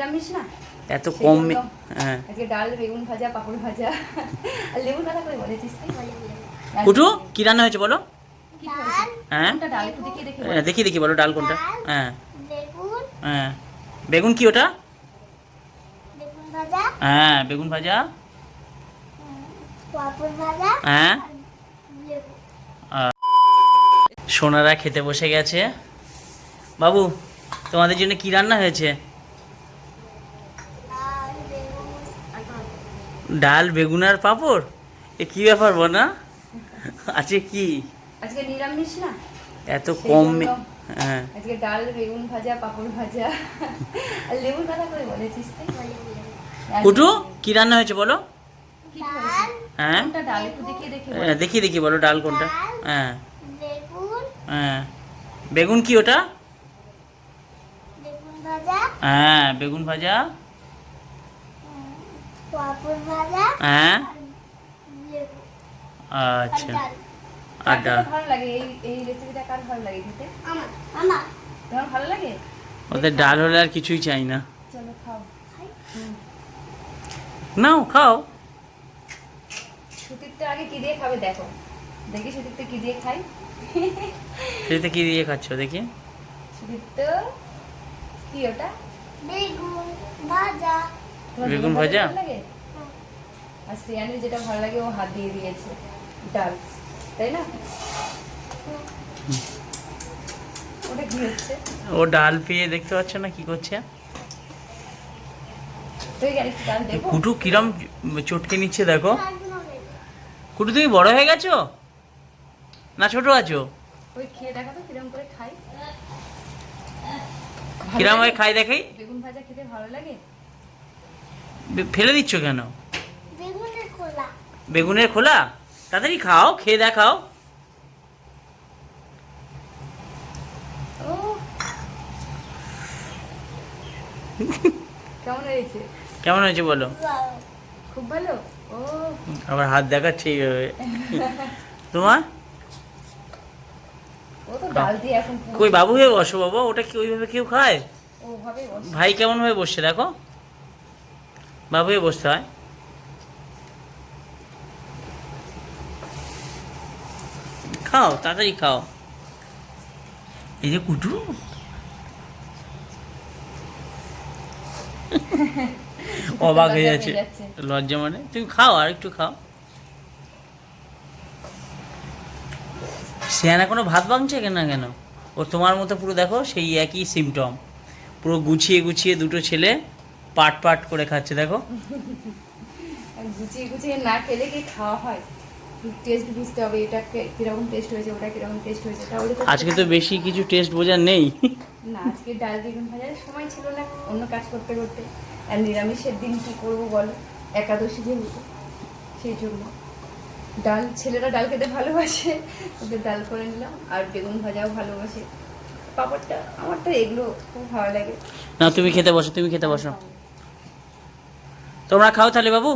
নিরামিষ না? এত কম হ্যাঁ। আজকে ডাল বেগুন ভাজা পাপড় ভাজা। আর লেবুর কথা করে বলেছিস কুটু কি রান্না হয়েছে বলো? হ্যাঁ। কোনটা ডাল? একটু দেখিয়ে দেখি হ্যাঁ, দেখি দেখি বলো ডাল কোনটা। হ্যাঁ। বেগুন। হ্যাঁ। বেগুন কি ওটা? হ্যাঁ বেগুন ভাজা। হ্যাঁ। সোনারা খেতে বসে গেছে। বাবু তোমাদের জন্য কি রান্না হয়েছে আর বেগুন আর ভাজা। ডাল বেগুন আর পাঁপড়? এ কি ব্যাপার বনা? আছে কি? আজকে নিরামিষ না? এত কম হ্যাঁ। আজকে ডাল বেগুন ভাজা পাপড় ভাজা। আর লেবুর কথা করে বলেছিস তুই? কুটু কি রান্না হয়েছে বলো? হ্যাঁ। কোনটা ডাল? একটু দেখিয়ে দেখি। হ্যাঁ, দেখি দেখি বলো ডাল কোনটা? হ্যাঁ। বেগুন। হ্যাঁ। বেগুন কি ওটা? বেগুন ভাজা। হ্যাঁ বেগুন ভাজা। হ্যাঁ? আচ্ছা। আর ডাল। ভালো লাগে? এই এই রেসিপিটা কার ভালো লাগে খেতে? আমার আমার। তোমার ভালো লাগে? ওদের ডাল হলে আর কিছুই চাই না। চলো খাও। নাও খাও। সুতীরটা আগে কি দিয়ে খাবে দেখো। দেখি সুতীরটা কি দিয়ে খাই। সেটা কি দিয়ে খাচ্ছ দেখি। সুতীর তো কি ওটা? বেগুন ভাজা। তোমার বেগুন ভাজা? ভালো আর শ্রেয়ানের যেটা ভালো লাগে ও হাত দিয়ে দিয়েছে। ডাল তাই না? ওটা কি হচ্ছে? ও ডাল পেয়ে দেখতে পাচ্ছ না কি করছে? তুই কি আরেকটু ডাল দেবো কুটু কিরম চটকে নিচ্ছে দেখো। কুটু তুমি বড় হয়ে গেছো? না ছোট আছো? ওই খেয়ে দেখা তো কিরম করে খাই কিরম হয় খাই দেখাই বেগুন ভাজা খেতে ভালো লাগে? ফেলে দিচ্ছ কেন? বেগুনের খোলা। তাড়াতাড়ি খাও খেয়ে দেখাও। কেমন হয়েছে? কেমন হয়েছে বলো। খুব ভালো। ও। আবার হাত দেখাচ্ছে এইভাবে তোমার? কই বাবু হয়ে বসো বাবা ওটা কি ওইভাবে কেউ খায়? ভাই কেমন ভাবে বসছে দেখো। হয়ে বসতে হয়। খাও তাড়াতাড়ি খাও। এই যে কুটু। অবাক হয়ে যাচ্ছে। যাচ্ছে। লজ্জা মানে। তুমি খাও আর একটু খাও। সিয়ানা কোনো ভাত ভাঙছে কেন কেন? ও তোমার মতো পুরো দেখো সেই একই সিমটম পুরো গুছিয়ে গুছিয়ে দুটো ছেলে পাট পাট করে খাচ্ছে দেখো। গুছিয়ে গুছিয়ে না খেলে কি খাওয়া হয়? টেস্ট বুঝতে হবে এটা কে- কীরকম টেস্ট হয়েছে ওটা কীরকম টেস্ট হয়েছে তাহলে আজকে তো বেশি কিছু টেস্ট বোঝার নেই। না আজকে ডাল বেগুন ভাজার সময় ছিল না অন্য কাজ করতে করতে। আর নিরামিষের দিন কি করব বলো? একাদশী যেহেতু সেই জন্য। ডাল ছেলেরা ডাল খেতে ভালোবাসে ওদের ডাল করে নিলাম আর বেগুন ভাজাও ভালোবাসে। পাপড়টা আমারটা এগুলো খুব ভালো লাগে। না তুমি খেতে বসো তুমি খেতে বসো। তোমরা খাও তাহলে বাবু।